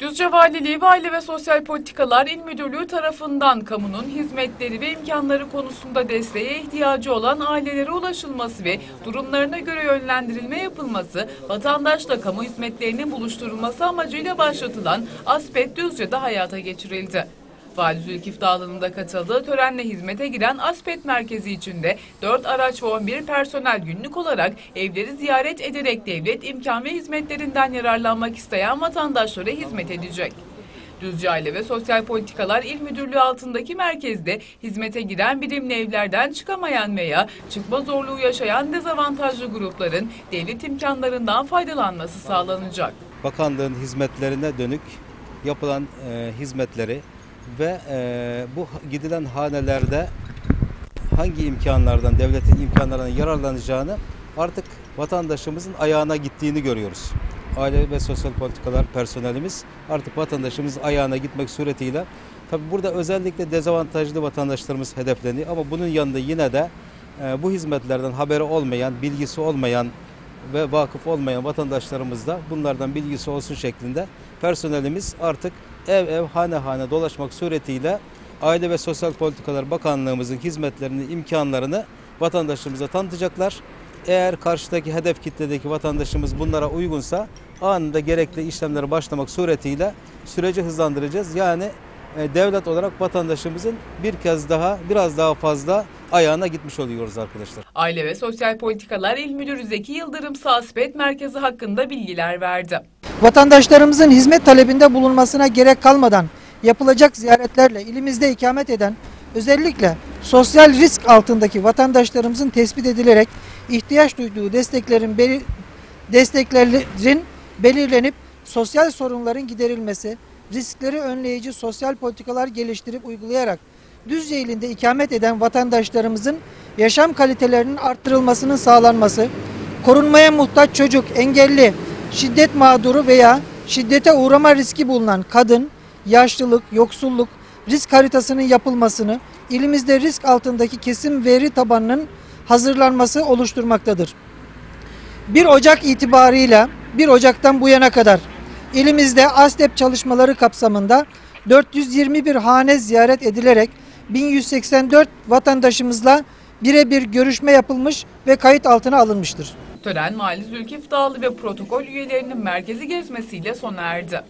Düzce Valiliği Aile ve Sosyal Politikalar İl Müdürlüğü tarafından kamunun hizmetleri ve imkanları konusunda desteğe ihtiyacı olan ailelere ulaşılması ve durumlarına göre yönlendirilme yapılması, vatandaşla kamu hizmetlerinin buluşturulması amacıyla başlatılan Aspet Düzce'de hayata geçirildi. Vali Zülkif Dağlı'nın da katıldığı törenle hizmete giren Aspet Merkezi içinde 4 araç ve 11 personel günlük olarak evleri ziyaret ederek devlet imkan ve hizmetlerinden yararlanmak isteyen vatandaşlara hizmet edecek. Düzce Aile ve Sosyal Politikalar İl Müdürlüğü altındaki merkezde hizmete giren birimli evlerden çıkamayan veya çıkma zorluğu yaşayan dezavantajlı grupların devlet imkanlarından faydalanması sağlanacak. bakanlığın hizmetlerine dönük yapılan e, hizmetleri ve e, bu gidilen hanelerde hangi imkanlardan, devletin imkanlarından yararlanacağını artık vatandaşımızın ayağına gittiğini görüyoruz. Aile ve Sosyal Politikalar personelimiz artık vatandaşımızın ayağına gitmek suretiyle tabi burada özellikle dezavantajlı vatandaşlarımız hedefleniyor ama bunun yanında yine de e, bu hizmetlerden haberi olmayan, bilgisi olmayan ve vakıf olmayan vatandaşlarımız da bunlardan bilgisi olsun şeklinde personelimiz artık ev ev hane hane dolaşmak suretiyle Aile ve Sosyal Politikalar Bakanlığımızın hizmetlerini, imkanlarını vatandaşımıza tanıtacaklar. Eğer karşıdaki hedef kitledeki vatandaşımız bunlara uygunsa anında gerekli işlemlere başlamak suretiyle süreci hızlandıracağız. Yani e, devlet olarak vatandaşımızın bir kez daha biraz daha fazla ayağına gitmiş oluyoruz arkadaşlar. Aile ve Sosyal Politikalar İl Müdürü Zeki Yıldırım Saspet Merkezi hakkında bilgiler verdi. Vatandaşlarımızın hizmet talebinde bulunmasına gerek kalmadan yapılacak ziyaretlerle ilimizde ikamet eden özellikle sosyal risk altındaki vatandaşlarımızın tespit edilerek ihtiyaç duyduğu desteklerin beli- desteklerin belirlenip sosyal sorunların giderilmesi, riskleri önleyici sosyal politikalar geliştirip uygulayarak Düzce ilinde ikamet eden vatandaşlarımızın yaşam kalitelerinin arttırılmasının sağlanması, korunmaya muhtaç çocuk, engelli, şiddet mağduru veya şiddete uğrama riski bulunan kadın, yaşlılık, yoksulluk risk haritasının yapılmasını, ilimizde risk altındaki kesim veri tabanının hazırlanması oluşturmaktadır. 1 Ocak itibarıyla 1 Ocak'tan bu yana kadar ilimizde ASDEP çalışmaları kapsamında 421 hane ziyaret edilerek 1184 vatandaşımızla birebir görüşme yapılmış ve kayıt altına alınmıştır. Tören Vali Zülkif Dağlı ve protokol üyelerinin merkezi gezmesiyle sona erdi.